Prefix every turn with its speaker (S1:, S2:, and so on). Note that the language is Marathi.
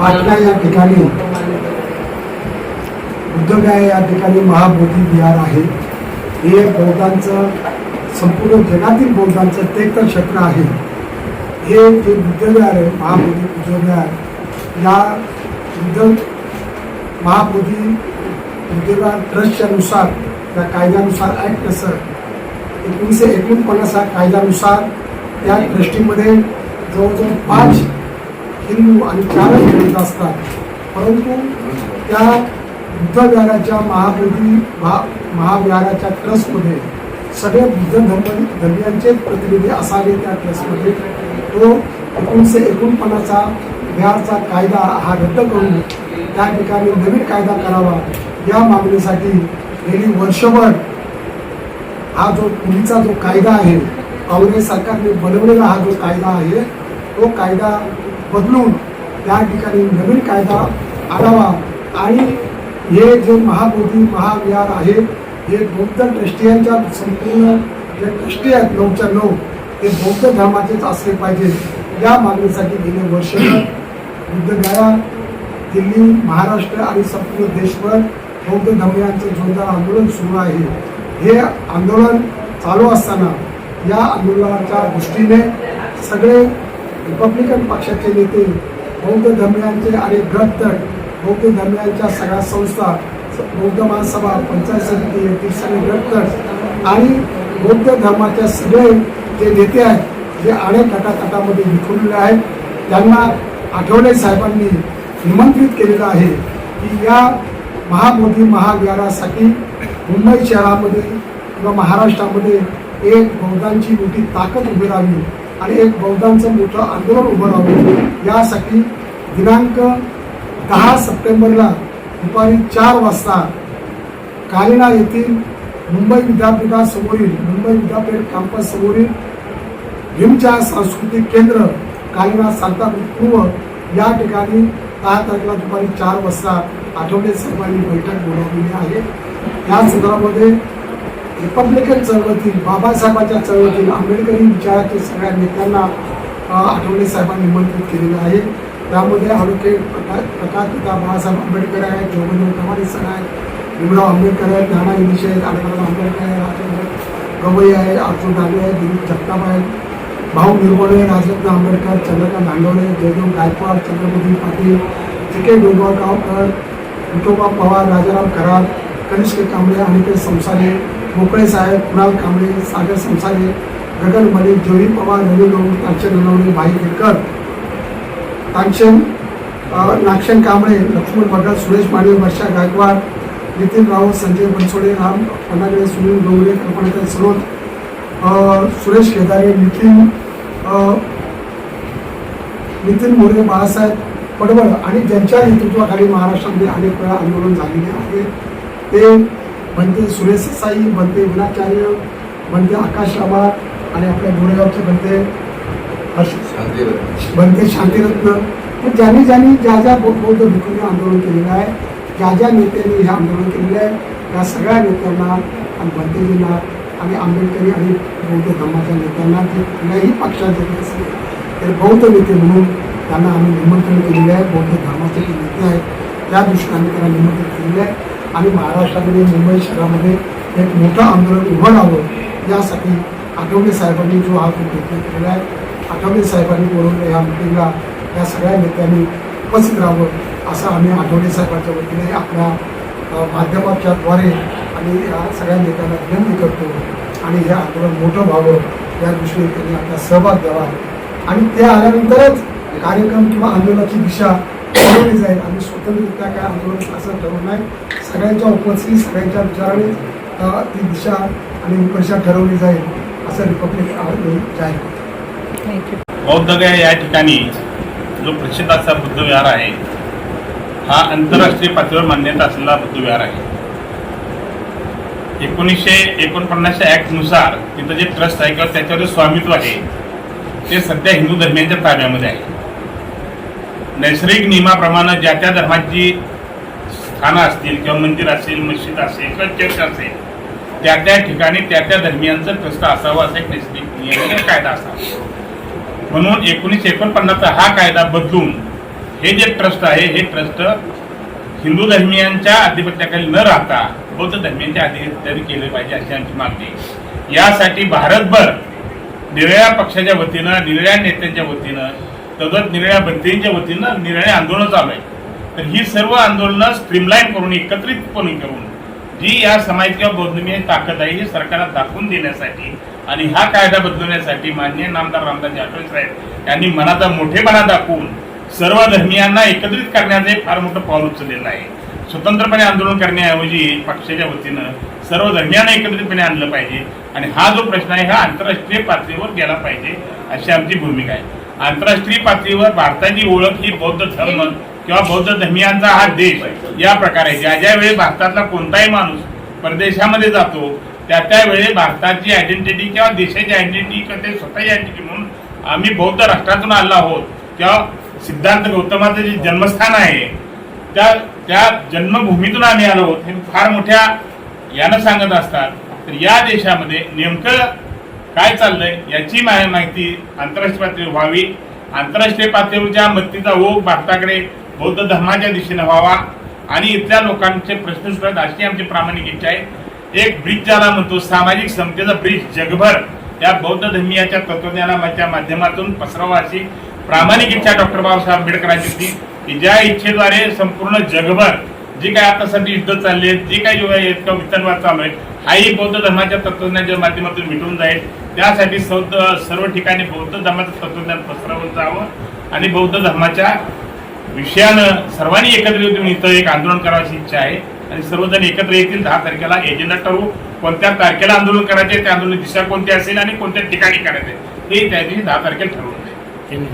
S1: पाटणा या ठिकाणी बुद्धगया या ठिकाणी महाबोधी विहार आहे. हे बौद्धांचं संपूर्ण जगातील बौद्धांचं तीर्थक्षेत्र आहे. हे जे बुद्धविहार आहे महाबोधी बुद्धविहार या बुद्ध महाबोधी बुद्धविहार ट्रस्टच्या नुसार त्या कायद्यानुसार ॲक्ट असं एकोणीसशे एकोणपन्नास या कायद्यानुसार त्या ट्रस्टीमध्ये जवळजवळ पाच हिंदू आणि चारच विरुद्ध असतात. परंतु त्या बुद्धविहाराच्या महाबोधी महा महाविहाराच्या ट्रस्टमध्ये सगळे बुद्ध धर्म धर्मियांचे प्रतिनिधी असावे त्या ट्रस्टमध्ये. तो एकोणीसशे एकोणपन्नासचा बिहारचा कायदा हा रद्द करून त्या ठिकाणी नवीन कायदा करावा या मागणीसाठी गेली वर्षभर हा जो मुलीचा जो कायदा आहे काँग्रेस सरकारने बनवलेला हा जो कायदा आहे तो कायदा बदलून त्या ठिकाणी नवीन कायदा आणावा आणि हे जे महाबोधी महाविहार आहे हे बौद्ध ट्रस्टियांच्या संपूर्ण जे ट्रस्टी आहेत नऊच्या नऊ ते बौद्ध धर्माचेच असले पाहिजे. या मागणीसाठी गेले वर्ष बुद्धगया दिल्ली महाराष्ट्र आणि संपूर्ण देशभर बौद्ध धर्मियांचं जोरदार आंदोलन सुरू आहे. हे आंदोलन चालू असताना या आंदोलनाच्या दृष्टीने सगळे रिपब्लिकन पक्षाचे नेते बौद्ध धर्मियांचे आणि गट तट बौद्ध धर्मियांच्या सगळ्या संस्था बौद्ध महासभा पंचायत समिती येथील सगळे गट तट आणि बौद्ध धर्माच्या सगळे जे नेते आहेत जे अनेक गटातटामध्ये विखुरलेले आहेत त्यांना आठवले साहेबांनी निमंत्रित केलेलं आहे की या महाबोधी महाविहारासाठी मुंबई शहरामध्ये किंवा महाराष्ट्रामध्ये एक बौद्धांची मोठी ताकद उभी राहावी. आणि एक बौद्धांचं मोठं आंदोलन उभं राहावं यासाठी दिनांक दहा सप्टेंबरला दुपारी चार वाजता कालिना येथील मुंबई विद्यापीठासमोरील मुंबई विद्यापीठ कॅम्पस समोरील भीमच्या सांस्कृतिक केंद्र कालिना सांताक्रूज पूर्व या ठिकाणी दहा तारखेला दुपारी चार वाजता आठवले साहेबांनी बैठक बोलावलेली आहे. या संदर्भामध्ये रिपब्लिकन चळवळतील बाबासाहेबांच्या चळवळतील आंबेडकरी विचारातील सगळ्या नेत्यांना आठवले साहेबांनी निमंत्रित केलेलं आहे. त्यामध्ये ॲडव्होकेट प्रकाश प्रकाश पिता बाळासाहेब आंबेडकर आहेत जोगेंद्र कमाडी सर आहेत भीमराव आंबेडकर आहेत नाना इंग्लिश आहेत आनंदराव आंबेडकर आहे राजेंद्र गवई आहे अर्जुन डागे आहे दिलीप जगताप आहेत भाऊ निर्मळे राजरत्न आंबेडकर चंद्रकांत दांडवले जयदेव गायकवाड चंद्रमोदी पाटील जी के डोंगरगावकर विठोबा पवार राजाराम कराड कनिष्क कांबळे ते संसारे मोकळे साहेब कुणाल कांबळे सागर संसारे गगन मलिक जोरी पवार रवी लोक तांशन ननवणे भाई गिरकर तांशन अ, कांबळे लक्ष्मण भगत सुरेश माने वर्षा गायकवाड नितीन राऊत संजय बनसोडे राम पन्नागडे सुनील डोंगरे कल्पनाकर सरोद सुरेश केदारे नितीन नितीन मोरे बाळासाहेब पडवळ आणि ज्यांच्या नेतृत्वाखाली महाराष्ट्रामध्ये अनेक वेळा आंदोलन झालेले आहे. ते बनते सुरेश साई बनते विनाचार्य बनते आकाश रामा आणि आपल्या गोरेगावचे बनते बनते शांतिरत्न. पण ज्यांनी ज्यांनी ज्या ज्या बौद्ध भिक्खूंनी आंदोलन केलेलं आहे ज्या ज्या नेत्यांनी हे आंदोलन केलेलं आहे त्या सगळ्या नेत्यांना आणि बनतेजींना आणि आंबेडकरी आणि बौद्ध धर्माच्या नेत्यांना जे कुठल्याही पक्षाचे असले तर बौद्ध नेते म्हणून त्यांना आम्ही निमंत्रण केलेले आहे. बौद्ध धर्माचे जे नेते आहेत त्या दृष्टीने आम्ही त्यांना निमंत्रित केलेले आहे. आणि महाराष्ट्रामध्ये मुंबई शहरामध्ये एक मोठं आंदोलन उभं राहावं यासाठी आठवले साहेबांनी जो हा निर्णय केलेला आहे आठवले साहेबांनी बोलवलं या मिटिंगला या सगळ्या नेत्यांनी उपस्थित राहावं असं आम्ही आठवले साहेबांच्या वतीने आपल्या माध्यमाच्या द्वारे आणि या सगळ्या नेत्यांना विनंती करतो आणि हे आंदोलन मोठं व्हावं या दृष्टीने त्यांनी आपला सहभाग द्यावा. आणि ते आल्यानंतरच कार्यक्रम किंवा आंदोलनाची दिशा जाईल आणि स्वतंत्ररित्या काय आंदोलन असं ठरवलं नाही सगळ्यांच्या उपस्थित सगळ्यांच्या विचाराने ती दिशा आणि रूपरेषा ठरवली जाईल असं रिपब्लिक जाहीर करतो
S2: बौद्धगया या ठिकाणी जो प्रसिद्ध असा बुद्धविहार आहे हा आंतरराष्ट्रीय पातळीवर मान्यता असलेला बुद्धविहार आहे. एकोणीसशे एकोणपन्नासच्या ॲक्टनुसार तिथं जे ट्रस्ट आहे किंवा त्याच्यावर जे स्वामित्व आहे ते सध्या हिंदू धर्मियांच्या ताब्यामध्ये आहे. नैसर्गिक नियमाप्रमाणे ज्या त्या धर्माची स्थानं असतील किंवा मंदिर असेल मस्जिद असेल किंवा चर्च असेल त्या त्या ठिकाणी त्या त्या धर्मियांचं ट्रस्ट असावं असा एक नैसर्गिक नियम कायदा असावा. म्हणून एकोणीसशे एकोणपन्नासचा हा कायदा बदलून हे जे ट्रस्ट आहे हे ट्रस्ट हिंदू धर्मियांच्या अधिपत्याखाली न राहता बौद्ध धर्मियांच्या अधिपत्याने केले पाहिजे अशी आमची मागणी यासाठी भारतभर निरळ्या पक्षाच्या वतीनं निरळ्या नेत्यांच्या वतीनं तदत निराळ्या बंधींच्या वतीनं निराळे आंदोलन चालू आहे. तर ही सर्व आंदोलनं स्ट्रीमलाईन करून एकत्रितपणे करून जी या समाज किंवा बौद्धमीय ताकद आहे ही सरकारला दाखवून देण्यासाठी आणि हा कायदा बदलवण्यासाठी माननीय नामदार रामदास आठवले साहेब यांनी मनाचा मोठेपणा दाखवून सर्व धर्मियांना एकत्रित करण्याचं फार मोठं पाऊल उचललेलं आहे. स्वतंत्रपणे आंदोलन करण्याऐवजी पक्षाच्या वतीनं सर्व धर्मियांना एकत्रितपणे आणलं पाहिजे आणि हा जो प्रश्न आहे हा आंतरराष्ट्रीय पातळीवर गेला पाहिजे अशी आमची भूमिका आहे. आंतरराष्ट्रीय पातळीवर भारताची ओळख ही बौद्ध धर्म किंवा बौद्ध धर्मियांचा हा देश या प्रकारे ज्या ज्या वेळी भारतातला कोणताही माणूस परदेशामध्ये जातो त्या त्यावेळी भारताची आयडेंटिटी किंवा देशाची आयडेंटिटी किंवा ते स्वतःची आयडेंटिटी म्हणून आम्ही बौद्ध राष्ट्रातून आलो आहोत. किंवा सिद्धांत गौतमाचं जे जन्मस्थान आहे त्या त्या जन्मभूमीतून आम्ही आलो आहोत. हे फार मोठ्या यानं सांगत असतात. तर या देशामध्ये नेमकं काय चाललंय याची माहिती आंतरराष्ट्रीय पातळीवर व्हावी. आंतरराष्ट्रीय पातळीवरच्या मदतीचा ओघ भारताकडे बौद्ध धर्माच्या दिशेने व्हावा. आणि इथल्या लोकांचे प्रश्न सुटत अशी आमची प्रामाणिक इच्छा आहे. एक ब्रिज ज्याला म्हणतो सामाजिक समतेचा ब्रिज जगभर. या बौद्ध धर्मीयाच्या तत्वज्ञानाच्या माध्यमातून पसरावा अशी प्रामाणिक इच्छा डॉक्टर बाबासाहेब आंबेडकरांची होती की ज्या इच्छेद्वारे संपूर्ण जगभर जी काय आता सध्या युद्ध चालली आहेत जी काय युवा आहे वितनवाद चालू आहे हाही बौद्ध धर्माच्या तत्वज्ञानाच्या माध्यमातून मिटून जाईल. त्यासाठी सौद सर्व ठिकाणी बौद्ध धर्माचं तत्वज्ञान पसरवलं जावं आणि बौद्ध धर्माच्या विषयानं सर्वांनी एकत्र येऊन इथं एक आंदोलन करायची इच्छा आहे. आणि सर्वजण एकत्र येतील दहा तारखेला एजेंडा ठरवू. कोणत्या तारखेला आंदोलन करायचे त्या आंदोलन दिशा कोणती असेल आणि कोणत्या ठिकाणी करायचे ते त्या दिवशी दहा तारखेला ठरवून जाईल